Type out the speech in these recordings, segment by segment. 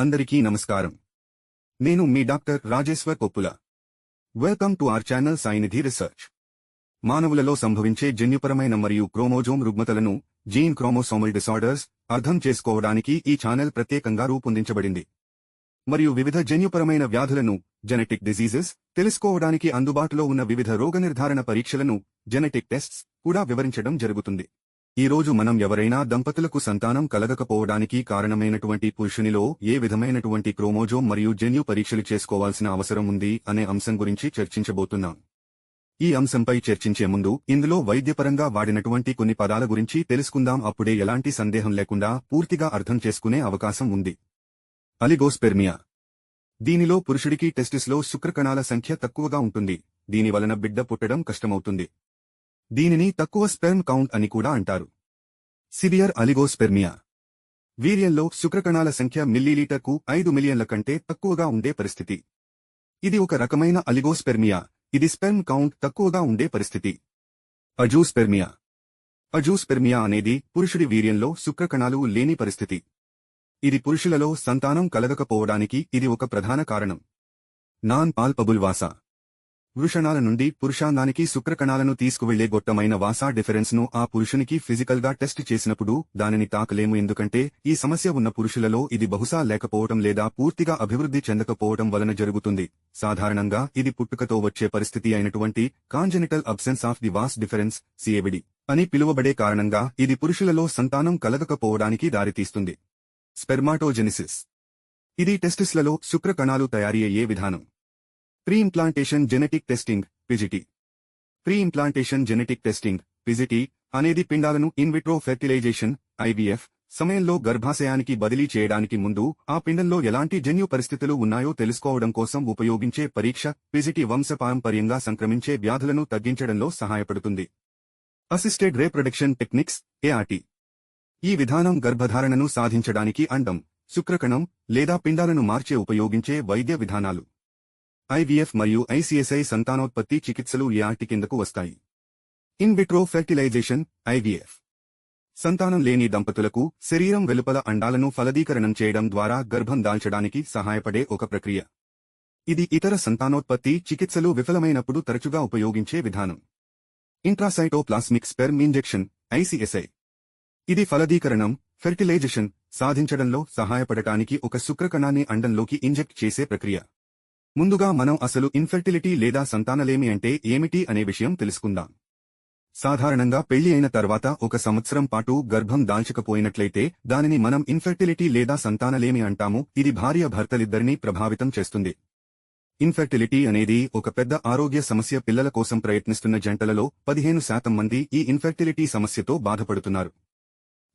అందరికీ నమస్కారం. నేను మీ doctor Rajeshwar Koppula. Welcome to our channel Sainidhi research. మానవులలో సంభవించే జన్యుపరమైన మరియు క్రోమోజోమ్ రుగ్మతలను జీన్ క్రోమోసోమల్ డిసార్డర్స్ అర్థం చేసుకోవడానికి ఈ ఛానల్ ప్రత్యేకంగా రూపొందించబడింది. మరియు వివిధ జన్యుపరమైన వ్యాధులను జెనెటిక్ డిజీజెస్ తెలుసుకోవడానికి అందుబాటులో ఉన్న వివిధ రోగనిర్ధారణ పరీక్షలను జెనెటిక్ టెస్ట్స్ కూడా వివరించడం జరుగుతుంది. ఈ రోజు మనం ఎవరైనా దంపతులకు సంతానం కలగకపోవడానికి కారణమైనటువంటి పురుషునిలో ఏ విధమైనటువంటి క్రోమోజోమ్ మరియు జన్యు పరీక్షలు చేసుకోవాల్సిన అవసరం ఉంది అనే అంశం గురించి చర్చించబోతున్నాం. ఈ అంశంపై చర్చించే ముందు ఇందులో వైద్యపరంగా వాడినటువంటి కొన్ని పదాల గురించి తెలుసుకుందాం. అప్పుడే ఎలాంటి సందేహం లేకుండా పూర్తిగా అర్థం చేసుకునే అవకాశం ఉంది. అలిగోస్పెర్మియా. దీనిలో పురుషుడికి టెస్టిస్లో శుక్రకణాల సంఖ్య తక్కువగా ఉంటుంది. దీని వలన బిడ్డ పుట్టడం కష్టమవుతుంది. దీనిని తక్కువ స్పెర్మ్ కౌంట్ అని కూడా అంటారు. Severe oligospermia. వీర్యంలో శుక్రకణాల సంఖ్య మిల్లీలీటర్కు ఐదు మిలియన్ల కంటే తక్కువగా ఉండే పరిస్థితి. ఇది ఒక రకమైన అలిగోస్పెర్మియా. ఇది స్పెర్మ్ కౌంట్ తక్కువగా ఉండే పరిస్థితి. అజూస్పెర్మియా. అజూస్పెర్మియా అనేది పురుషుడి వీర్యంలో శుక్రకణాలు లేని పరిస్థితి. ఇది పురుషులలో సంతానం కలగకపోవడానికి ఇది ఒక ప్రధాన కారణం. నాన్ పాల్పబుల్ వాసా వృషణాల నుండి పురుషాంగానికి శుక్రకణాలను తీసుకువెళ్ళే గొట్టమైన వాసా డిఫరెన్స్ను ఆ పురుషునికి ఫిజికల్గా టెస్ట్ చేసినప్పుడు దానిని తాకలేము ఎందుకంటే ఈ సమస్య ఉన్న పురుషులలో ఇది బహుశా లేకపోవటం లేదా పూర్తిగా అభివృద్ధి చెందకపోవటం వలన జరుగుతుంది. సాధారణంగా ఇది పుట్టుకతో వచ్చే పరిస్థితి అయినటువంటి congenital absence of the vas deferens CABD అని పిలువబడే కారణంగా ఇది పురుషులలో సంతానం కలగకపోవడానికి దారితీస్తుంది. స్పెర్మాటోజెనిసిస్. ఇది టెస్టిస్లలో శుక్రకణాలు తయారీ అయ్యే విధానం. Pre implantation genetic testing PGT pre implantation genetic testing PGT అనేది పిండాలను ఇన్విట్రో ఫెర్టిలైజేషన్ ఐవీఎఫ్ సమయంలో గర్భాశయానికి బదిలీ చేయడానికి ముందు ఆ పిండంలో ఎలాంటి జన్యు పరిస్థితులు ఉన్నాయో తెలుసుకోవడం కోసం ఉపయోగించే పరీక్ష పిజిటి వంశపారంపర్యంగా సంక్రమించే వ్యాధులను తగ్గించడంలో సహాయపడుతుంది. అసిస్టెడ్ రేప్రొడక్షన్ టెక్నిక్స్ ఏఆర్టి ఈ విధానం గర్భధారణను సాధించడానికి అండం శుక్రకణం లేదా పిండాలను మార్చే ఉపయోగించే వైద్య విధానాలు. ఐవీఎఫ్ మరియు ఐసీఎస్ఐ సంతానోత్పత్తి చికిత్సలు ఏఆర్టి కిందకు వస్తాయి. In vitro fertilisation IVF. సంతానం లేని దంపతులకు శరీరం వెలుపల అండాలను ఫలదీకరణం చేయడం ద్వారా గర్భం దాల్చడానికి సహాయపడే ఒక ప్రక్రియ. ఇది ఇతర సంతానోత్పత్తి చికిత్సలు విఫలమైనప్పుడు తరచుగా ఉపయోగించే విధానం. Intracytoplasmic sperm injection ICSI. ఇది ఫలదీకరణం ఫెర్టిలైజేషన్ సాధించడంలో సహాయపడటానికి ఒక శుక్రకణాన్ని అండంలోకి ఇంజెక్ట్ చేసే ప్రక్రియ. ముందుగా మనం అసలు ఇన్ఫెర్టిలిటీ లేదా సంతానలేమి అంటే ఏమిటి అనే విషయం తెలుసుకుందాం. సాధారణంగా పెళ్ళి అయిన తర్వాత ఒక సంవత్సరం పాటు గర్భం దాల్చకపోయినట్లయితే దానిని మనం ఇన్ఫెర్టిలిటీ లేదా సంతానలేమి అంటాము ఇది భార్య భర్తలిద్దరినీ ప్రభావితం చేస్తుంది. ఇన్ఫెర్టిలిటీ అనేది ఒక పెద్ద ఆరోగ్య సమస్య పిల్లల కోసం ప్రయత్నిస్తున్న జంటలలో పదిహేను శాతం మంది ఈ ఇన్ఫెర్టిలిటీ సమస్యతో బాధపడుతున్నారు.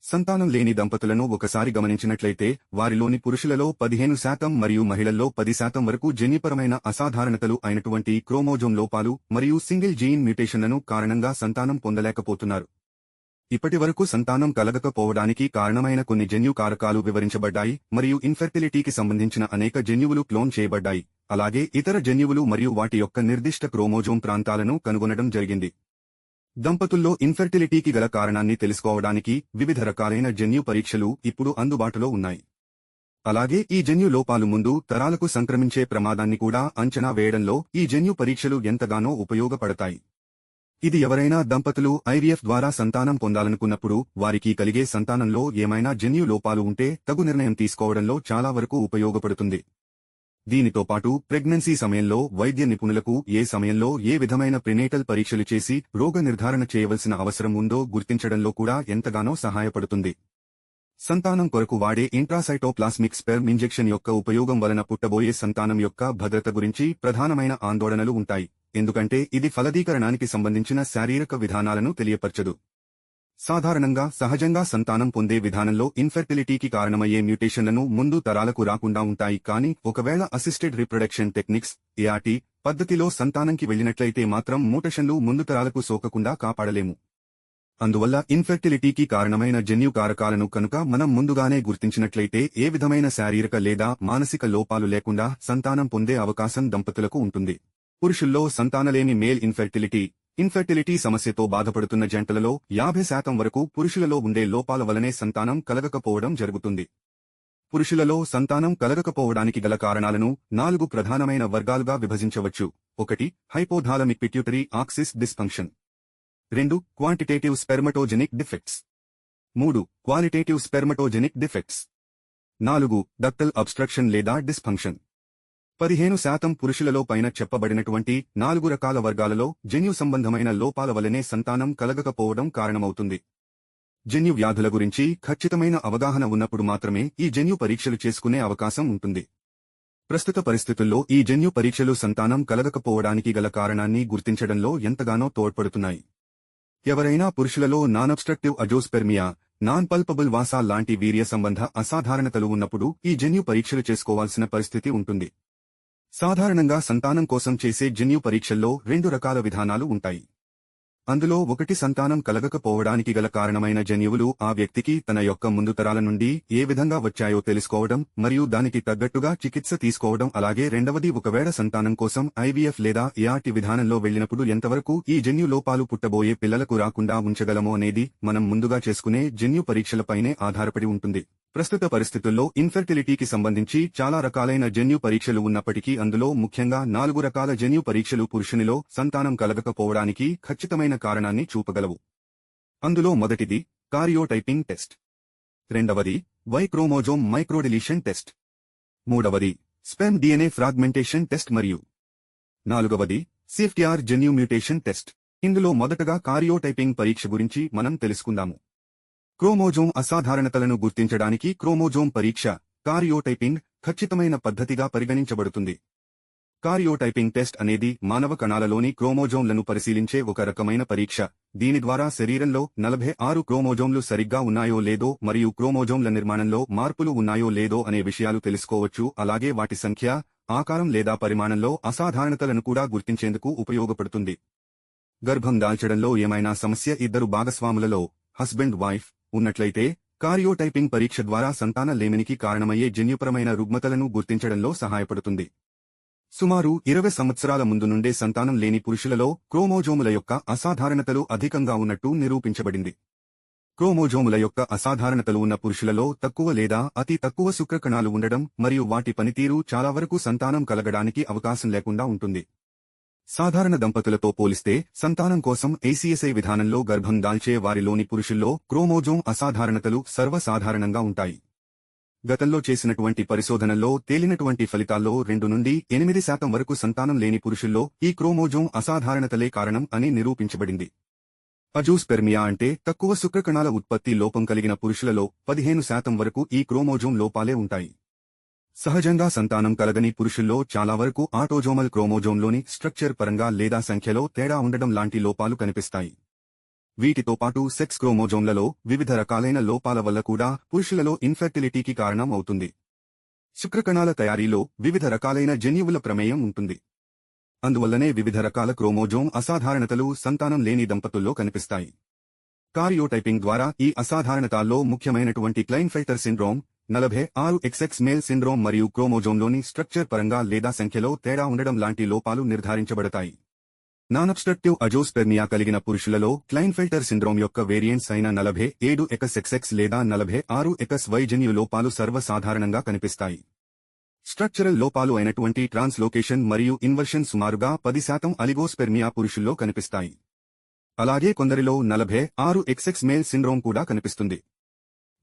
సంతానం లేని దంపతులను ఒకసారి గమనించినట్లయితే వారిలోని పురుషులలో పదిహేను శాతం మరియు మహిళల్లో పది శాతం వరకు జన్యుపరమైన అసాధారణతలు అయినటువంటి క్రోమోజోమ్ లోపాలు మరియు సింగిల్ జీన్ మ్యూటేషన్లను కారణంగా సంతానం పొందలేకపోతున్నారు. ఇప్పటి వరకు సంతానం కలగకపోవడానికి కారణమైన కొన్ని జన్యు కారకాలు వివరించబడ్డాయి మరియు ఇన్ఫెర్టిలిటీకి సంబంధించిన అనేక జన్యువులు క్లోన్ చేయబడ్డాయి. అలాగే ఇతర జన్యువులు మరియు వాటి యొక్క నిర్దిష్ట క్రోమోజోమ్ ప్రాంతాలను కనుగొనడం జరిగింది. దంపతుల్లో ఇన్ఫెర్టిలిటీకి గల కారణాన్ని తెలుసుకోవడానికి వివిధ రకాలైన జన్యు పరీక్షలు ఇప్పుడు అందుబాటులో ఉన్నాయి. అలాగే ఈ జన్యు లోపాలు ముందు తరాలకు సంక్రమించే ప్రమాదాన్ని కూడా అంచనా వేయడంలో ఈ జన్యు పరీక్షలు ఎంతగానో ఉపయోగపడతాయి. ఇది ఎవరైనా దంపతులు ఐవీఎఫ్ ద్వారా సంతానం పొందాలనుకున్నప్పుడు వారికి కలిగే సంతానంలో ఏమైనా జన్యు లోపాలు ఉంటే తగు నిర్ణయం తీసుకోవడంలో చాలా వరకు ఉపయోగపడుతుంది. దీనితో పాటు ప్రెగ్నెన్సీ సమయంలో వైద్య నిపుణులకు ఏ సమయంలో ఏ విధమైన ప్రినేటల్ పరీక్షలు చేసి రోగ నిర్ధారణ చేయవలసిన అవసరం ఉందో గుర్తించడంలో కూడా ఎంతగానో సహాయపడుతుంది. సంతానం కొరకు వాడే ఇంట్రాసైటోప్లాస్మిక్ స్పెర్మ్ ఇంజెక్షన్ యొక్క ఉపయోగం వలన పుట్టబోయే సంతానం యొక్క భద్రత గురించి ప్రధానమైన ఆందోళనలు ఉంటాయి. ఎందుకంటే ఇది ఫలదీకరణానికి సంబంధించిన శారీరక విధానాలను తెలియపరచదు. సాధారణంగా సహజంగా సంతానం పొందే విధానంలో ఇన్ఫెర్టిలిటీకి కారణమయ్యే మ్యూటేషన్లను ముందు తరాలకు రాకుండా ఉంటాయి. కానీ ఒకవేళ అసిస్టెడ్ రిప్రొడక్షన్ టెక్నిక్స్ ఏఆర్టీ పద్ధతిలో సంతానంకి వెళ్ళినట్లయితే మాత్రం మ్యూటేషన్లు ముందు తరాలకు సోకకుండా కాపాడలేము. అందువల్ల ఇన్ఫెర్టిలిటీకి కారణమైన జన్యు కారకాలను కనుక మనం ముందుగానే గుర్తించినట్లయితే ఏ విధమైన శారీరక లేదా మానసిక లోపాలు లేకుండా సంతానం పొందే అవకాశం దంపతులకు ఉంటుంది. పురుషుల్లో సంతానలేని మేల్ ఇన్ఫెర్టిలిటీ ఇన్ఫెర్టిలిటీ సమస్యతో బాధపడుతున్న జంటలలో యాభై శాతం వరకు పురుషులలో ఉండే లోపాల వలనే సంతానం కలగకపోవడం జరుగుతుంది. పురుషులలో సంతానం కలగకపోవడానికి గల కారణాలను నాలుగు ప్రధానమైన వర్గాలుగా విభజించవచ్చు. ఒకటి హైపోథాలమిక్ పిట్యూటరీ ఆక్సిస్ డిస్ఫంక్షన్ రెండు క్వాంటిటేటివ్ స్పెర్మటోజెనిక్ డిఫెక్ట్స్ మూడు క్వాలిటేటివ్ స్పెర్మటోజెనిక్ డిఫెక్ట్స్ నాలుగు డక్టల్ అబ్స్ట్రక్షన్ లేదా డిస్ఫంక్షన్ పదిహేను శాతం పురుషులలో పైన చెప్పబడినటువంటి నాలుగు రకాల వర్గాలలో జన్యు సంబంధమైన లోపాల వలనే సంతానం కలగకపోవడం కారణమవుతుంది. జన్యు వ్యాధుల గురించి ఖచ్చితమైన అవగాహన ఉన్నప్పుడు మాత్రమే ఈ జన్యు పరీక్షలు చేసుకునే అవకాశం ఉంటుంది. ప్రస్తుత పరిస్థితుల్లో ఈ జన్యు పరీక్షలు సంతానం కలగకపోవడానికి గల కారణాన్ని గుర్తించడంలో ఎంతగానో తోడ్పడుతున్నాయి. ఎవరైనా పురుషులలో నానబ్స్ట్రక్టివ్ అజోస్పెర్మియా నాన్ పల్పబుల్ వాసా లాంటి వీర్య సంబంధ అసాధారణతలు ఉన్నప్పుడు ఈ జన్యు పరీక్షలు చేసుకోవాల్సిన పరిస్థితి ఉంటుంది. సాధారణంగా సంతానం కోసం చేసే జన్యు పరీక్షల్లో రెండు రకాల విధానాలు ఉంటాయి. అందులో ఒకటి సంతానం కలగకపోవడానికి గల కారణమైన జన్యువులు ఆ వ్యక్తికి తన యొక్క ముందు తరాల నుండి ఏ విధంగా వచ్చాయో తెలుసుకోవడం మరియు దానికి తగ్గట్టుగా చికిత్స తీసుకోవడం అలాగే రెండవది ఒకవేళ సంతానం కోసం ఐవీఎఫ్ లేదా ఏఆర్టి విధానంలో వెళ్ళినప్పుడు ఎంతవరకు ఈ జన్యు లోపాలు పుట్టబోయే పిల్లలకు రాకుండా ఉంచగలమో అనేది మనం ముందుగా చేసుకునే జన్యు పరీక్షలపైనే ఆధారపడి ఉంటుంది. ప్రస్తుత పరిస్థితుల్లో ఇన్ఫెర్టిలిటీకి సంబంధించి చాలా రకాలైన జన్యు పరీక్షలు ఉన్నప్పటికీ అందులో ముఖ్యంగా నాలుగు రకాల జన్యు పరీక్షలు పురుషునిలో సంతానం కలగకపోవడానికి ఖచ్చితమైన కారణాన్ని చూపగలవు. అందులో మొదటిది కారియోటైపింగ్ టెస్ట్. రెండవది వై క్రోమోజోమ్ మైక్రోడిలీషన్ టెస్ట్. మూడవది స్పెమ్ డిఎన్ఏ ఫ్రాగ్మెంటేషన్ టెస్ట్ మరియు నాలుగవది సిఫ్టిఆర్ జన్యు మ్యూటేషన్ టెస్ట్. ఇందులో మొదటగా కారియోటైపింగ్ పరీక్ష గురించి మనం తెలుసుకుందాము. క్రోమోజోమ్ అసాధారణతలను గుర్తించడానికి క్రోమోజోమ్ పరీక్ష కారియోటైపింగ్ ఖచ్చితమైన పద్ధతిగా పరిగణించబడుతుంది. కారియోటైపింగ్ టెస్ట్ అనేది మానవ కణాలలోని క్రోమోజోమ్లను పరిశీలించే ఒక రకమైన పరీక్ష. దీని ద్వారా శరీరంలో నలభై ఆరు క్రోమోజోమ్లు సరిగ్గా ఉన్నాయో లేదో మరియు క్రోమోజోమ్ల నిర్మాణంలో మార్పులు ఉన్నాయో లేదో అనే విషయాలు తెలుసుకోవచ్చు. అలాగే వాటి సంఖ్య ఆకారం లేదా పరిమాణంలో అసాధారణతలను కూడా గుర్తించేందుకు ఉపయోగపడుతుంది. గర్భం దాల్చడంలో ఏమైనా సమస్య ఇద్దరు భాగస్వాములలో హస్బెండ్ వైఫ్ ఉన్నట్లయితే కారియోటైపింగ్ పరీక్ష ద్వారా సంతాన లేమినికి కారణమయ్యే జన్యుపరమైన రుగ్మతలను గుర్తించడంలో సహాయపడుతుంది. సుమారు ఇరవై సంవత్సరాల ముందు నుండే సంతానం లేని పురుషులలో క్రోమోజోముల యొక్క అసాధారణతలు అధికంగా ఉన్నట్టు నిరూపించబడింది. క్రోమోజోముల యొక్క అసాధారణతలు ఉన్న పురుషులలో తక్కువ లేదా అతి తక్కువ శుక్రకణాలు ఉండడం మరియు వాటి పనితీరు చాలా వరకు సంతానం కలగడానికి అవకాశం లేకుండా ఉంటుంది. సాధారణ దంపతులతో పోలిస్తే సంతానం కోసం ఏసీఎస్ఐ విధానంలో గర్భం దాల్చే వారిలోని పురుషుల్లో క్రోమోజోమ్ అసాధారణతలు సర్వసాధారణంగా ఉంటాయి. గతంలో చేసినటువంటి పరిశోధనల్లో తేలినటువంటి ఫలితాల్లో రెండు నుండి ఎనిమిది శాతం వరకు సంతానం లేని పురుషుల్లో ఈ క్రోమోజోమ్ అసాధారణతలే కారణం అని నిరూపించబడింది. అజూస్పెర్మియా అంటే తక్కువ శుక్రకణాల ఉత్పత్తి లోపం కలిగిన పురుషులలో పదిహేను శాతం వరకు ఈ క్రోమోజోమ్ లోపాలే ఉంటాయి. సహజంగా సంతానం కలగని పురుషుల్లో చాలా వరకు ఆటోజోమల్ క్రోమోజోమ్లోని స్ట్రక్చర్ పరంగా లేదా సంఖ్యలో తేడా ఉండడం లాంటి లోపాలు కనిపిస్తాయి. వీటితో పాటు సెక్స్ క్రోమోజోమ్లలో వివిధ రకాలైన లోపాల వల్ల కూడా పురుషులలో ఇన్ఫెర్టిలిటీకి కారణం అవుతుంది. శుక్రకణాల తయారీలో వివిధ రకాలైన జన్యువుల ప్రమేయం ఉంటుంది. అందువల్లనే వివిధ రకాల క్రోమోజోమ్ అసాధారణతలు సంతానం లేని దంపతుల్లో కనిపిస్తాయి. కారియోటైపింగ్ ద్వారా ఈ అసాధారణతాల్లో ముఖ్యమైనటువంటి క్లైన్ఫైటర్ సిండ్రోమ్ నలభై ఆరు ఎక్సెక్స్ మేల్ సిండ్రోమ్ మరియు క్రోమోజోమ్లోని స్ట్రక్చర్ పరంగా లేదా సంఖ్యలో తేడా ఉండడం లాంటి లోపాలు నిర్ధారించబడతాయి. నానబ్స్ట్రక్టివ్ అజోస్పెర్మియా కలిగిన పురుషులలో క్లైన్ఫెల్టర్ సిండ్రోమ్ యొక్క వేరియంట్స్ అయిన నలభై ఏడు ఎకస్ ఎక్సెక్స్ లేదా నలభై ఆరు ఎకస్ వైజన్యు లోపాలు సర్వసాధారణంగా కనిపిస్తాయి. స్ట్రక్చరల్ లోపాలు అయినటువంటి ట్రాన్స్లోకేషన్ మరియు ఇన్వర్షన్ సుమారుగా పది శాతం అలిగోస్పెర్మియా పురుషుల్లో కనిపిస్తాయి. అలాగే కొందరిలో నలభై ఆరు ఎక్సెక్స్ మేల్ సిండ్రోమ్ కూడా కనిపిస్తుంది.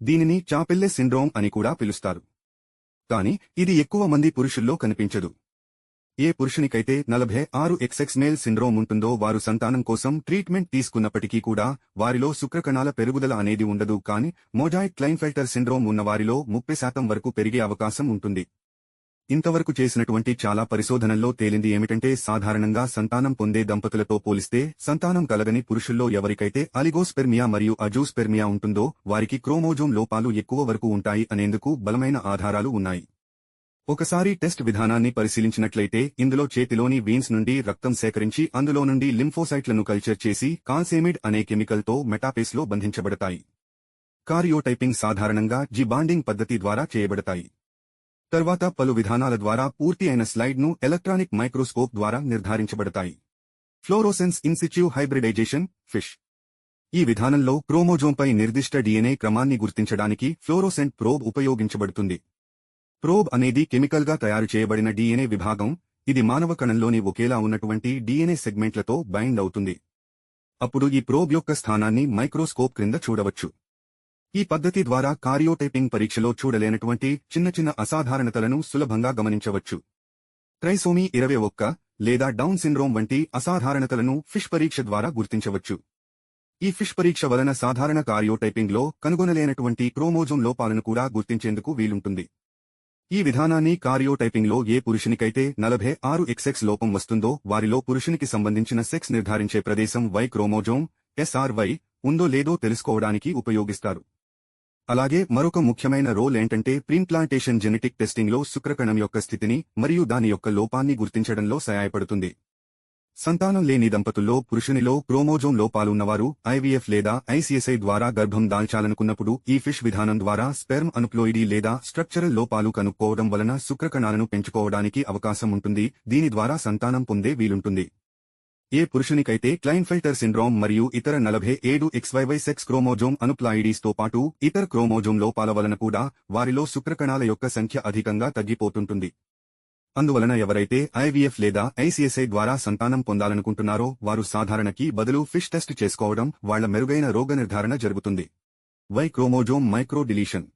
దీనిని చాపెల్లె సిండ్రోమ్ అని కూడా పిలుస్తారు. కాని ఇది ఎక్కువ మంది పురుషుల్లో కనిపించదు. ఏ పురుషునికైతే నలభై ఆరు ఎక్సెక్స్ మేల్ సిండ్రోమ్ ఉంటుందో వారు సంతానం కోసం ట్రీట్మెంట్ తీసుకున్నప్పటికీ కూడా వారిలో శుక్రకణాల పెరుగుదల అనేది ఉండదు కాని మోజాయిక్ క్లైన్ఫెల్టర్ సిండ్రోమ్ ఉన్నవారిలో ముప్పై శాతం వరకు పెరిగే అవకాశం ఉంటుంది. ఇంతవరకు చేసినటువంటి చాలా పరిశోధనల్లో తేలింది ఏమిటంటే సాధారణంగా సంతానం పొందే దంపతులతో పోలిస్తే సంతానం కలగని పురుషుల్లో ఎవరికైతే అలిగోస్పెర్మియా మరియు అజూస్పెర్మియా ఉంటుందో వారికి క్రోమోజోమ్ లోపాలు ఎక్కువ వరకు ఉంటాయి అనేందుకు బలమైన ఆధారాలు ఉన్నాయి. ఒకసారి టెస్ట్ విధానాన్ని పరిశీలించినట్లయితే ఇందులో చేతిలోని వీన్స్ నుండి రక్తం సేకరించి అందులో నుండి లింఫోసైట్లను కల్చర్ చేసి కాన్సేమిడ్ అనే కెమికల్తో మెటాపేస్లో బంధించబడతాయి. కారియోటైపింగ్ సాధారణంగా జి బాండింగ్ పద్ధతి ద్వారా చేయబడతాయి. తర్వాత పలు విధానాల ద్వారా పూర్తి అయిన స్లైడ్ను ఎలక్ట్రానిక్ మైక్రోస్కోప్ ద్వారా నిర్ధారించబడతాయి. Fluorescence in situ hybridization FISH. ఈ విధానంలో క్రోమోజోంపై నిర్దిష్ట డిఎన్ఏ క్రమాన్ని గుర్తించడానికి ఫ్లోరోసెంట్ ప్రోబ్ ఉపయోగించబడుతుంది. ప్రోబ్ అనేది కెమికల్గా తయారు చేయబడిన డిఎన్ఏ విభాగం ఇది మానవ కణంలోని ఒకేలా ఉన్నటువంటి డిఎన్ఏ సెగ్మెంట్లతో బైండ్ అవుతుంది. అప్పుడు ఈ ప్రోబ్ యొక్క స్థానాన్ని మైక్రోస్కోప్ క్రింద చూడవచ్చు. ఈ పద్ధతి ద్వారా కార్యోటైపింగ్ పరీక్షలో చూడలేనటువంటి చిన్న చిన్న అసాధారణతలను సులభంగా గమనించవచ్చు. ట్రైసోమీ ఇరవై ఒక్క లేదా డౌన్ సిండ్రోమ్ వంటి అసాధారణతలను ఫిష్ పరీక్ష ద్వారా గుర్తించవచ్చు. ఈ ఫిష్ పరీక్ష వలన సాధారణ కార్యోటైపింగ్లో కనుగొనలేనటువంటి క్రోమోజోమ్ లోపాలను కూడా గుర్తించేందుకు వీలుంటుంది. ఈ విధానాన్ని కార్యోటైపింగ్లో ఏ పురుషునికైతే నలభై ఆరు ఎక్స్ఎక్స్ లోపం వస్తుందో వారిలో పురుషునికి సంబంధించిన సెక్స్ నిర్ధారించే ప్రదేశం వై క్రోమోజోమ్ ఎస్ఆర్వై ఉందో లేదో తెలుసుకోవడానికి ఉపయోగిస్తారు. అలాగే మరొక ముఖ్యమైన రోల్ ఏంటంటే ప్రింప్లాంటేషన్ జెనెటిక్ టెస్టింగ్లో శుక్రకణం యొక్క స్థితిని మరియు దాని యొక్క లోపాన్ని గుర్తించడంలో సహాయపడుతుంది. సంతానం లేని దంపతుల్లో పురుషునిలో క్రోమోజోమ్ లోపాలున్నవారు ఐవీఎఫ్ లేదా ఐసీఎస్ఐ ద్వారా గర్భం దాల్చాలనుకున్నప్పుడు ఈ ఫిష్ విధానం ద్వారా స్పెర్మ్ అనుప్లోయిడీ లేదా స్ట్రక్చరల్ లోపాలు కనుక్కోవడం వలన శుక్రకణాలను పెంచుకోవడానికి అవకాశం ఉంటుంది. దీని ద్వారా సంతానం పొందే వీలుంటుంది. ఏ పురుషునికైతే క్లైన్ఫెల్టర్ సిండ్రోమ్ మరియు ఇతర నలభై ఏడు ఎక్స్వైవై సెక్స్ క్రోమోజోమ్ అనుప్లాయిడీస్తో పాటు ఇతర క్రోమోజోమ్ లోపాల వలన కూడా వారిలో శుక్రకణాల యొక్క సంఖ్య అధికంగా తగ్గిపోతుంటుంది. అందువలన ఎవరైతే ఐవీఎఫ్ లేదా ఐసీఎస్ఐ ద్వారా సంతానం పొందాలనుకుంటున్నారో వారు సాధారణకి బదులు ఫిష్ టెస్ట్ చేసుకోవడం వాళ్ళ మెరుగైన రోగ నిర్ధారణ జరుగుతుంది. Y chromosome micro deletion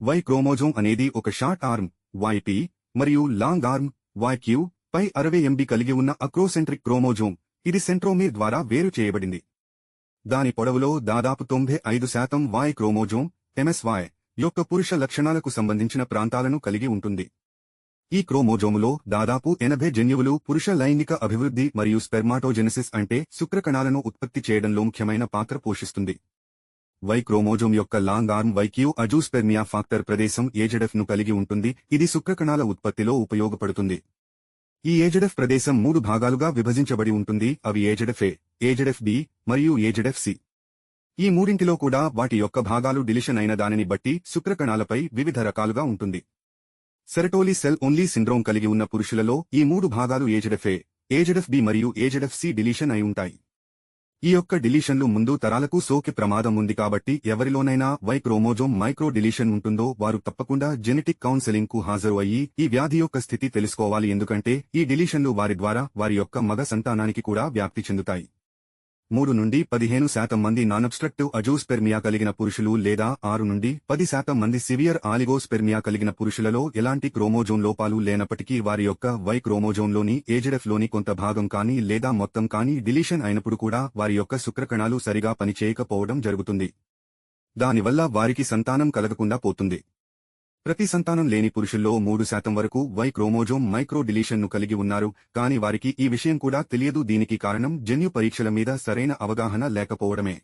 Y chromosome అనేది ఒక షార్ట్ ఆర్మ్ వైపీ మరియు లాంగ్ ఆర్మ్ వైక్యూ పై అరవై ఎంబీ కలిగి ఉన్న అక్రోసెంట్రిక్ క్రోమోజోమ్ ఇది సెంట్రోమీర్ ద్వారా వేరు చేయబడింది. దాని పొడవులో దాదాపు తొంభై ఐదు శాతం వాయ్ క్రోమోజోమ్ ఎంఎస్వాయ్ యొక్క పురుష లక్షణాలకు సంబంధించిన ప్రాంతాలను కలిగి ఉంటుంది. ఈ క్రోమోజోములో దాదాపు ఎనభై జన్యువులు పురుష లైంగిక అభివృద్ధి మరియు స్పెర్మాటోజెనసిస్ అంటే శుక్రకణాలను ఉత్పత్తి చేయడంలో ముఖ్యమైన పాత్ర పోషిస్తుంది. వై క్రోమోజోమ్ యొక్క long arm Yq azoospermia factor ప్రదేశం ఏజెడెఫ్ను కలిగి ఉంటుంది. ఇది శుక్రకణాల ఉత్పత్తిలో ఉపయోగపడుతుంది. ఈ ఏజెడెఫ్ ప్రదేశం మూడు భాగాలుగా విభజించబడి ఉంటుంది. అవి ఏజెడెఫ్ ఏ ఏజెడెఫ్ బి మరియు ఏజెడెఫ్ సి. ఈ మూడింటిలో కూడా వాటి యొక్క భాగాలు డిలిషన్ అయిన దానిని బట్టి శుక్రకణాలపై వివిధ రకాలుగా ఉంటుంది. సెరటోలీ సెల్ ఓన్లీ సిండ్రోమ్ కలిగి ఉన్న పురుషులలో ఈ మూడు భాగాలు ఏజెడెఫ్ ఏ ఏజెడెఫ్ బి మరియు ఏజెడెఫ్ సి డిలీషన్ అయి ఉంటాయి. ఈ యొక్క డిలీషన్లు ముందు తరాలకు సోకే ప్రమాదం ఉంది కాబట్టి ఎవరిలోనైనా వై క్రోమోజోమ్ మైక్రో డిలీషన్ ఉంటుందో వారు తప్పకుండా జెనెటిక్ కౌన్సెలింగ్కు హాజరు అయ్యి ఈ వ్యాధి యొక్క స్థితి తెలుసుకోవాలి ఎందుకంటే ఈ డిలీషన్లు వారి ద్వారా వారి యొక్క మగ సంతానానికి కూడా వ్యాప్తి చెందుతాయి. మూడు నుండి పదిహేను శాతం మంది నానబ్స్ట్రక్టివ్ అజూస్పెర్మియా కలిగిన పురుషులు లేదా ఆరు నుండి పది శాతం మంది సివియర్ ఆలిగోస్పెర్మియా కలిగిన పురుషులలో ఎలాంటి క్రోమోజోమ్ లోపాలు లేనప్పటికీ వారి యొక్క వై క్రోమోజోమ్లోని ఏజెడెఫ్లోని కొంత భాగం కానీ లేదా మొత్తం కానీ డిలీషన్ అయినప్పుడు కూడా వారి యొక్క శుక్రకణాలు సరిగా పనిచేయకపోవడం జరుగుతుంది. దానివల్ల వారికి సంతానం కలగకుండా పోతుంది. ప్రతి సంతానం లేని పురుషుల్లో మూడు శాతం వరకు వై క్రోమోజోమ్ మైక్రో డిలీషన్ను కలిగి ఉన్నారు. కాని వారికి ఈ విషయం కూడా తెలియదు. దీనికి కారణం జన్యు పరీక్షల మీద సరైన అవగాహన లేకపోవడమే.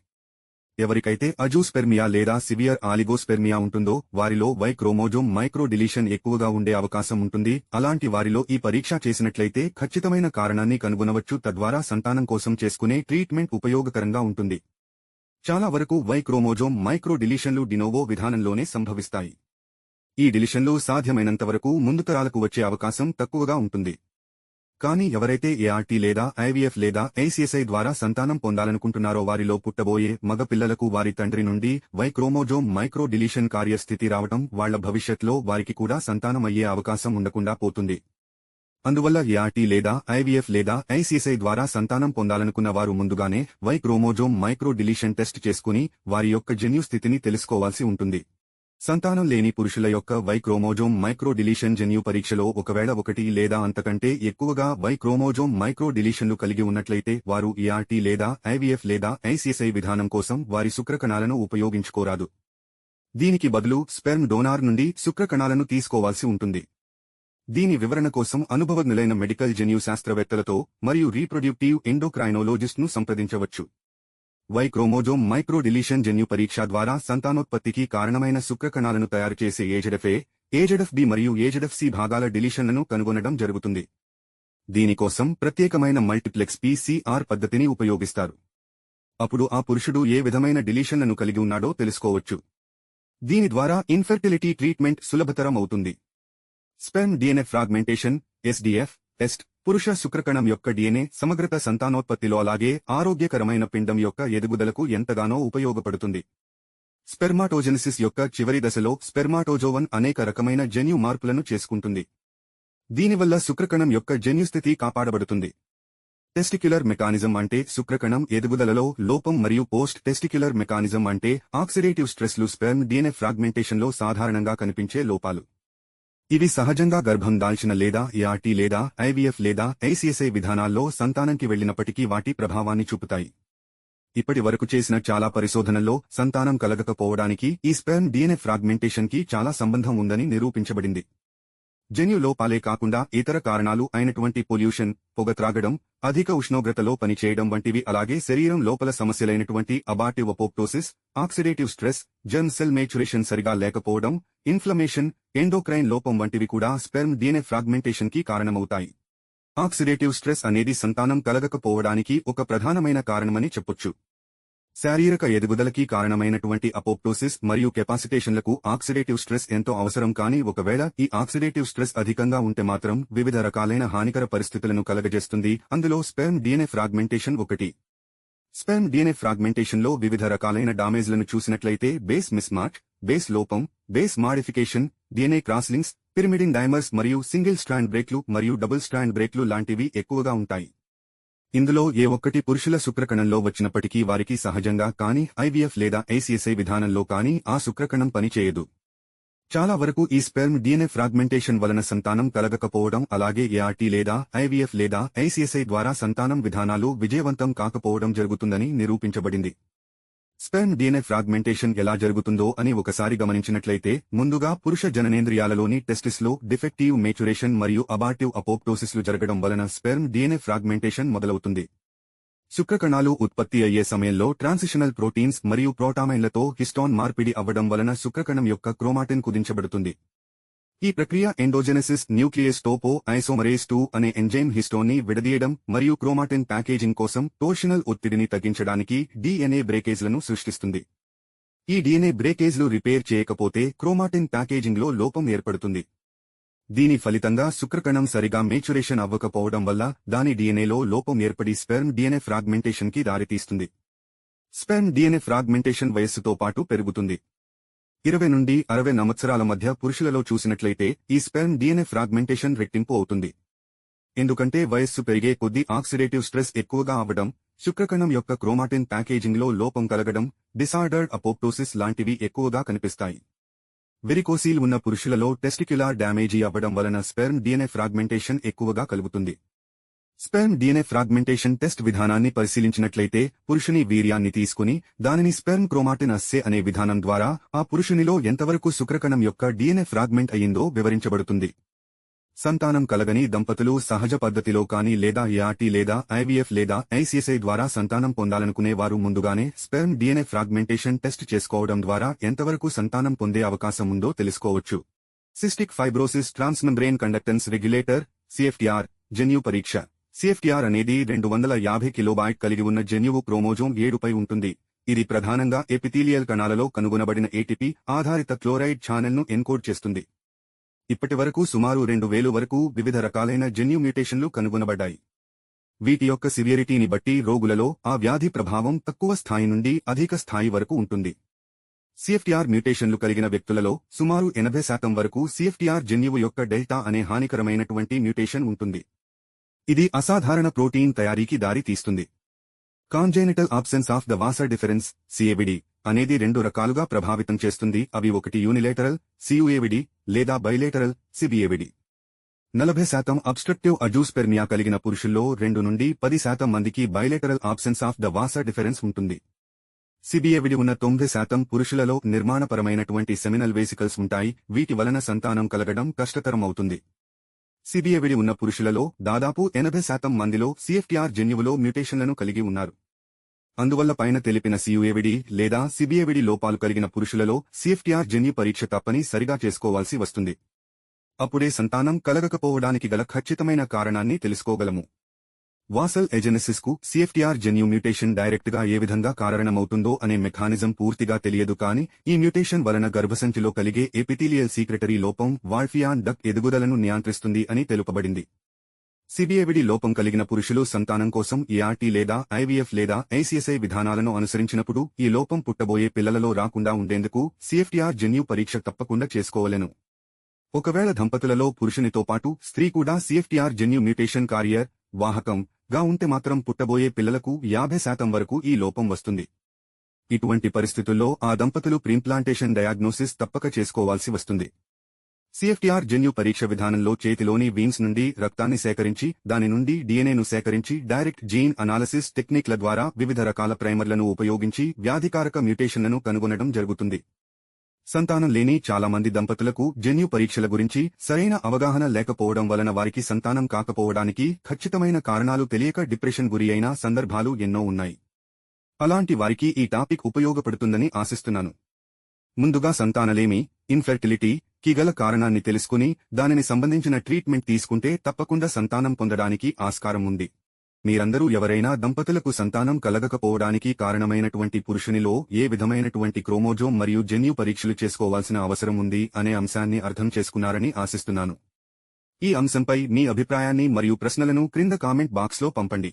ఎవరికైతే అజూస్పెర్మియా లేదా సివియర్ ఆలిగోస్పెర్మియా ఉంటుందో వారిలో వై క్రోమోజోమ్ మైక్రో డిలీషన్ ఎక్కువగా ఉండే అవకాశం ఉంటుంది. అలాంటి వారిలో ఈ పరీక్ష చేసినట్లయితే ఖచ్చితమైన కారణాన్ని కనుగొనవచ్చు. తద్వారా సంతానం కోసం చేసుకునే ట్రీట్మెంట్ ఉపయోగకరంగా ఉంటుంది. చాలా వరకు వై క్రోమోజోమ్ మైక్రో డిలీషన్లు డినోవో విధానంలోనే సంభవిస్తాయి. ఈ డిలిషన్లు సాధ్యమైనంతవరకు ముందు తరాలకు వచ్చే అవకాశం తక్కువగా ఉంటుంది. కానీ ఎవరైతే ఏఆర్టీ లేదా ఐవీఎఫ్ లేదా ఐసీఎస్ఐ ద్వారా సంతానం పొందాలనుకుంటున్నారో వారిలో పుట్టబోయే మగ పిల్లలకు వారి తండ్రి నుండి వై క్రోమోజోమ్ మైక్రో డిలీషన్ కార్యస్థితి రావటం వాళ్ళ భవిష్యత్లో వారికి కూడా సంతానం అయ్యే అవకాశం ఉండకుండా పోతుంది. అందువల్ల ఏఆర్టీ లేదా ఐవీఎఫ్ లేదా ఐసీఎస్ఐ ద్వారా సంతానం పొందాలనుకున్న వారు ముందుగానే Y chromosome micro deletion test చేసుకుని వారి యొక్క జన్యు స్థితిని తెలుసుకోవాల్సి ఉంటుంది. సంతానం లేని పురుషుల యొక్క వై క్రోమోజోమ్ మైక్రో డిలీషన్ జన్యు పరీక్షలో ఒకవేళ ఒకటి లేదా అంతకంటే ఎక్కువగా వై క్రోమోజోమ్ మైక్రో డిలీషన్లు కలిగి ఉన్నట్లయితే వారు ఈఆర్టీ లేదా ఐవీఎఫ్ లేదా ఐసీఎస్ఐ విధానం కోసం వారి శుక్రకణాలను ఉపయోగించుకోరాదు. దీనికి బదులు స్పెర్మ్ డోనార్ నుండి శుక్రకణాలను తీసుకోవాల్సి ఉంటుంది. దీని వివరణ కోసం అనుభవజ్ఞులైన మెడికల్ జన్యు శాస్త్రవేత్తలతో మరియు రీప్రొడ్యూక్టివ్ ఎండోక్రైనోలోజిస్ట్ను సంప్రదించవచ్చు. వై క్రోమోజోమ్ మైక్రో డిలీషన్ జన్యు పరీక్ష ద్వారా సంతానోత్పత్తికి కారణమైన శుక్రకణాలను తయారు చేసే ఏజెడఫ్ఏ ఏజెడఫ్ బి మరియు ఏజెడఫ్ సి భాగాల డిలీషన్లను కనుగొనడం జరుగుతుంది. దీనికోసం ప్రత్యేకమైన మల్టిప్లెక్స్ పీసీఆర్ పద్ధతిని ఉపయోగిస్తారు. అప్పుడు ఆ పురుషుడు ఏ విధమైన డిలీషన్లను కలిగి ఉన్నాడో తెలుసుకోవచ్చు. దీని ద్వారా ఇన్ఫెర్టిలిటీ ట్రీట్మెంట్ సులభతరం అవుతుంది. Sperm DNA fragmentation SDF test పురుష శుక్రకణం యొక్క డిఎన్ఏ సమగ్రత సంతానోత్పత్తిలో అలాగే ఆరోగ్యకరమైన పిండం యొక్క ఎదుగుదలకు ఎంతగానో ఉపయోగపడుతుంది. స్పెర్మాటోజెనిసిస్ యొక్క చివరి దశలో స్పెర్మాటోజోవన్ అనేక రకమైన జన్యు మార్పులను చేసుకుంటుంది. దీనివల్ల శుక్రకణం యొక్క జన్యుస్థితి కాపాడబడుతుంది. టెస్టిక్యులర్ మెకానిజం అంటే శుక్రకణం ఎదుగుదలలో లోపం మరియు పోస్ట్ టెస్టిక్యులర్ మెకానిజం అంటే ఆక్సిడేటివ్ స్ట్రెస్లు స్పెర్మ్ డిఎన్ఏ ఫ్రాగ్మెంటేషన్లో సాధారణంగా కనిపించే లోపాలు. ఇవి సహజంగా గర్భం దాల్చిన లేదా ఏఆర్టీ లేదా ఐవీఎఫ్ లేదా ఐసీఎస్ఐ విధానాల్లో సంతానంకి వెళ్ళినప్పటికీ వాటి ప్రభావాన్ని చూపుతాయి. ఇప్పటి వరకు చేసిన చాలా పరిశోధనల్లో సంతానం కలగకపోవడానికి ఈ స్పెర్మ్ డిఎన్ఏ ఫ్రాగ్మెంటేషన్కి చాలా సంబంధం ఉందని నిరూపించబడింది. జన్యు లోపాలే కాకుండా ఇతర కారణాలు అయినటువంటి పొల్యూషన్ పొగ త్రాగడం అధిక ఉష్ణోగ్రతలో పనిచేయడం వంటివి అలాగే శరీరం లోపల సమస్యలైనటువంటి abortive apoptosis oxidative stress germ cell maturation సరిగా లేకపోవడం ఇన్ఫ్లమేషన్ ఎండోక్రైన్ లోపం వంటివి కూడా స్పెర్మ్ డిఎన్ఏ ఫ్రాగ్మెంటేషన్కి కారణమవుతాయి. ఆక్సిడేటివ్ స్ట్రెస్ అనేది సంతానం కలగకపోవడానికి ఒక ప్రధానమైన కారణమని చెప్పొచ్చు. శారీరక ఎదుగుదలకి కారణమైనటువంటి అపోప్టోసిస్ మరియు కెపాసిటేషన్లకు ఆక్సిడేటివ్ స్ట్రెస్ ఎంతో అవసరం కానీ ఒకవేళ ఈ ఆక్సిడేటివ్ స్ట్రెస్ అధికంగా ఉంటే మాత్రం వివిధ రకాలైన హానికర పరిస్థితులను కలగజేస్తుంది. అందులో స్పెర్మ్ డిఎన్ఏ ఫ్రాగ్మెంటేషన్ ఒకటి. స్పెర్మ్ డిఎన్ఏ ఫ్రాగ్మెంటేషన్లో వివిధ రకాలైన డామేజ్లను చూసినట్లయితే బేస్ మిస్మార్ట్ బేస్ లోపం base modification DNA crosslinks pyrimidine dimers మరియు సింగిల్ స్ట్రాండ్ బ్రేక్లు మరియు డబుల్ స్ట్రాండ్ బ్రేక్లు లాంటివి ఎక్కువగా ఉంటాయి. ఇందులో ఏ ఒక్కటి పురుషుల శుక్రకణంలో వచ్చినప్పటికీ వారికి సహజంగా కానీ ఐవీఎఫ్ లేదా ఐసీఎస్ఐ విధానంలో కానీ ఆ శుక్రకణం పనిచేయదు చాలా వరకు ఈ స్పెర్మ్ డీఎన్ఏ ఫ్రాగ్మెంటేషన్ వలన సంతానం కలగకపోవడం అలాగే ఏఆర్టీ లేదా ఐవీఎఫ్ లేదా ఐసీఎస్ఐ ద్వారా సంతానం విధానాలు విజయవంతం కాకపోవడం జరుగుతుందని నిరూపించబడింది. స్పెర్మ్ డిఎన్ఏ ఫ్రాగ్మెంటేషన్ ఎలా జరుగుతుందో అని ఒకసారి గమనించినట్లయితే ముందుగా పురుష జననేంద్రియాలలోని టెస్టిస్లో డిఫెక్టివ్ మేచ్యురేషన్ మరియు అబార్టివ్ అపోప్టోసిస్లు జరగడం వలన స్పెర్మ్ డిఎన్ఏ ఫ్రాగ్మెంటేషన్ మొదలవుతుంది. శుక్రకణాలు ఉత్పత్తి అయ్యే సమయంలో ట్రాన్సిషనల్ ప్రోటీన్స్ మరియు ప్రోటామైన్లతో హిస్టోన్ మార్పిడి అవ్వడం వలన శుక్రకణం యొక్క క్రోమాటిన్ కుదించబడుతుంది. ఈ ప్రక్రియ ఎండోజెనెసిస్ న్యూక్లియస్ టోపో ఐసోమరేస్ టూ అనే ఎంజైమ్ హిస్టోన్ని విడదీయడం మరియు క్రోమాటిన్ ప్యాకేజింగ్ కోసం టోర్షనల్ ఒత్తిడిని తగ్గించడానికి డిఎన్ఏ బ్రేకేజ్లను సృష్టిస్తుంది. ఈ డిఎన్ఏ బ్రేకేజ్లు రిపేర్ చేయకపోతే క్రోమాటిన్ ప్యాకేజింగ్లో లోపం ఏర్పడుతుంది. దీని ఫలితంగా శుక్రకణం సరిగా మేచురేషన్ అవ్వకపోవడం వల్ల దాని డిఎన్ఏలో లోపం ఏర్పడి స్పెర్మ్ డిఎన్ఏ ఫ్రాగ్మెంటేషన్కి దారితీస్తుంది. స్పెర్మ్ డిఎన్ఏ ఫ్రాగ్మెంటేషన్ వయస్సుతో పాటు పెరుగుతుంది. ఇరవై నుండి అరవై సంవత్సరాల మధ్య పురుషులలో చూసినట్లయితే ఈ స్పెర్మ్ డిఎన్ఏ ఫ్రాగ్మెంటేషన్ రెట్టింపు అవుతుంది. ఎందుకంటే వయస్సు పెరిగే కొద్దీ ఆక్సిడేటివ్ స్ట్రెస్ ఎక్కువగా అవ్వడం శుక్రకణం యొక్క క్రోమాటిన్ ప్యాకేజింగ్లో లోపం కలగడం డిసార్డర్డ్ అపోప్టోసిస్ లాంటివి ఎక్కువగా కనిపిస్తాయి. వెరికోసీల్ ఉన్న పురుషులలో టెస్టిక్యులార్ డ్యామేజీ అవ్వడం వలన స్పెర్మ్ డిఎన్ఏ ఫ్రాగ్మెంటేషన్ ఎక్కువగా కలుగుతుంది. స్పెర్మ్ డిఎన్ఏ ఫ్రాగ్మెంటేషన్ టెస్ట్ విధానాన్ని పరిశీలించినట్లయితే పురుషుని వీర్యాన్ని తీసుకుని దానిని స్పెర్మ్ క్రోమాటిన్ అస్సే అనే విధానం ద్వారా ఆ పురుషునిలో ఎంతవరకు శుక్రకణం యొక్క డిఎన్ఏ ఫ్రాగ్మెంట్ అయ్యిందో వివరించబడుతుంది. సంతానం కలగని దంపతులు సహజ పద్ధతిలో కానీ లేదా యాటి లేదా ఐవీఎఫ్ లేదా ఐసీఎస్ఐ ద్వారా సంతానం పొందాలనుకునే వారు ముందుగానే స్పెర్మ్ డిఎన్ఏ ఫ్రాగ్మెంటేషన్ టెస్ట్ చేసుకోవడం ద్వారా ఎంతవరకు సంతానం పొందే అవకాశం ఉందో తెలుసుకోవచ్చు. Cystic fibrosis transmembrane conductance regulator CFTR జన్యు పరీక్ష. సిఎఫ్టిఆర్ అనేది రెండు వందల యాభై కిలోబైట్ కలిగి ఉన్న జన్యువు క్రోమోజోమ్ ఏడుపై ఉంటుంది. ఇది ప్రధానంగా ఎపిథీలియల్ కణాలలో కనుగొనబడిన ఏటీపీ ఆధారిత క్లోరైడ్ ఛానల్ను ఎన్కోడ్ చేస్తుంది. ఇప్పటివరకు సుమారు రెండు వేలు వరకు వివిధ రకాలైన జన్యు మ్యూటేషన్లు కనుగొనబడ్డాయి. వీటి యొక్క సివియరిటీని బట్టి రోగులలో ఆ వ్యాధి ప్రభావం తక్కువ స్థాయి నుండి అధిక స్థాయి వరకు ఉంటుంది. సిఎఫ్టీఆర్ మ్యూటేషన్లు కలిగిన వ్యక్తులలో సుమారు ఎనభై శాతం వరకు సిఎఫ్టీఆర్ జన్యువు యొక్క డెల్టా అనే హానికరమైనటువంటి మ్యూటేషన్ ఉంటుంది. ఇది అసాధారణ ప్రోటీన్ తయారీకి దారి తీస్తుంది. Congenital absence of the vas deferens CABD అనేది రెండు రకాలుగా ప్రభావితం చేస్తుంది. అవి ఒకటి యూనిలేటరల్ సియుఏవిడి లేదా బైలేటరల్ సిబిఏవిడి నలభై శాతం అబ్స్ట్రక్టివ్ అజూస్పెర్మియా కలిగిన పురుషుల్లో రెండు నుండి పది శాతం మందికి bilateral absence of the vas deferens ఉంటుంది. సిబిఏవిడి ఉన్న తొంభై శాతం పురుషులలో నిర్మాణపరమైనటువంటి సెమినల్ వేసికల్స్ ఉంటాయి. వీటి వలన సంతానం కలగడం కష్టతరం అవుతుంది సిబిఏవిడి ఉన్న పురుషులలో దాదాపు ఎనభై శాతం మందిలో సిఎఫ్టిఆర్ జన్యువులో మ్యూటేషన్లను కలిగి ఉన్నారు. అందువల్ల పైన తెలిపిన సియుఏవిడి లేదా సిబిఏవిడి లోపాలు కలిగిన పురుషులలో సిఎఫ్టిఆర్ జన్యు పరీక్ష తప్పని సరిగా చేసుకోవాల్సి వస్తుంది. అప్పుడే సంతానం కలగకపోవడానికి గల ఖచ్చితమైన కారణాన్ని తెలుసుకోగలము. వాసల్ ఎజెనసిస్కు సిఎఫ్టిఆర్ జన్యు మ్యూటేషన్ డైరెక్ట్గా ఏ విధంగా కారణమవుతుందో అనే మెకానిజం పూర్తిగా తెలియదు కానీ ఈ మ్యూటేషన్ వలన గర్భసంచిలో కలిగే ఎపిథీలియల్ సీక్రెటరీ లోపం వాల్ఫియాన్ డక్ ఎదుగుదలను నియంత్రిస్తుంది అని తెలుపబడింది. సిబిఏవిడి లోపం కలిగిన పురుషులు సంతానం కోసం ఈఆర్టీ లేదా ఐవీఎఫ్ లేదా ఐసీఎస్ఐ విధానాలను అనుసరించినప్పుడు ఈ లోపం పుట్టబోయే పిల్లలలో రాకుండా ఉండేందుకు సిఎఫ్టీఆర్ జన్యు పరీక్ష తప్పకుండా చేసుకోవలెను. ఒకవేళ దంపతులలో పురుషునితో పాటు స్త్రీ కూడా సిఎఫ్టీఆర్ జన్యు మ్యూటేషన్ కారియర్ వాహకం గా ఉంటే మాత్రం పుట్టబోయే పిల్లలకు యాభై శాతం వరకు ఈ లోపం వస్తుంది. ఇటువంటి పరిస్థితుల్లో ఆ దంపతులు ప్రీంప్లాంటేషన్ డయాగ్నోసిస్ తప్పక చేసుకోవాల్సి వస్తుంది. సిఎఫ్టీఆర్ జన్యు పరీక్ష విధానంలో చేతిలోని వీన్స్ నుండి రక్తాన్ని సేకరించి దాని నుండి డీఎన్ఏను సేకరించి డైరెక్ట్ జీన్ అనాలసిస్ టెక్నిక్ల ద్వారా వివిధ రకాల ప్రైమర్లను ఉపయోగించి వ్యాధికారక మ్యూటేషన్లను కనుగొనడం జరుగుతుంది. సంతానం లేని చాలా మంది దంపతులకు జన్యు పరీక్షల గురించి సరైన అవగాహన లేకపోవడం వలన వారికి సంతానం కాకపోవడానికి ఖచ్చితమైన కారణాలు తెలియక డిప్రెషన్ గురి అయిన సందర్భాలు ఎన్నో ఉన్నాయి. అలాంటి వారికి ఈ టాపిక్ ఉపయోగపడుతుందని ఆశిస్తున్నాను. ముందుగా సంతానలేమి ఇన్ఫెర్టిలిటీ కి గల కారణాన్ని తెలుసుకుని దానిని సంబంధించిన ట్రీట్మెంట్ తీసుకుంటే తప్పకుండా సంతానం పొందడానికి ఆస్కారం ఉంది. మీరందరూ ఎవరైనా దంపతులకు సంతానం కలగకపోవడానికి కారణమైనటువంటి పురుషునిలో ఏ విధమైనటువంటి క్రోమోజోమ్ మరియు జన్యు పరీక్షలు చేసుకోవాల్సిన అవసరం ఉంది అనే అంశాన్ని అర్థం చేసుకున్నారని ఆశిస్తున్నాను. ఈ అంశంపై మీ అభిప్రాయాన్ని మరియు ప్రశ్నలను క్రింద కామెంట్ బాక్స్లో పంపండి.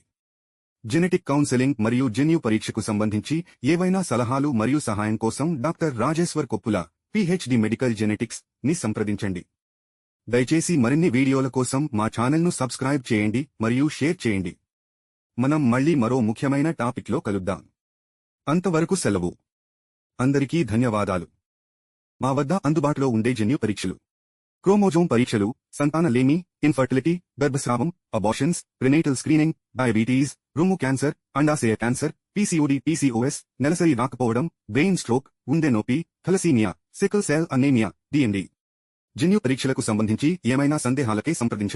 జెనెటిక్ కౌన్సెలింగ్ మరియు జన్యు పరీక్షకు సంబంధించి ఏవైనా సలహాలు మరియు సహాయం కోసం doctor Rajeshwar Koppula PhD medical జెనెటిక్స్ని సంప్రదించండి. దయచేసి మరిన్ని వీడియోల కోసం మా ఛానల్ను సబ్స్క్రైబ్ చేయండి మరియు షేర్ చేయండి. మనం మళ్ళీ మరో ముఖ్యమైన టాపిక్లో కలుద్దాం. అంతవరకు సెలవు. అందరికీ ధన్యవాదాలు. మా వద్ద అందుబాటులో ఉండే జన్యు పరీక్షలు. క్రోమోజోమ్ పరీక్షలు సంతానలేమి ఇన్ఫర్టిలిటీ గర్భస్రావం అబార్షన్స్ ప్రినేటల్ స్క్రీనింగ్ డయాబెటీస్ రొమ్ము క్యాన్సర్ అండాశయ క్యాన్సర్ పీసీఓడి పీసీఓఎస్ నెలసరి రాకపోవడం బ్రెయిన్ స్ట్రోక్ గుండె నొప్పి thalassemia sickle cell anaemia DMD జన్యు పరీక్షలకు సంబంధించి ఏమైనా సందేహాలకై సంప్రదించండి.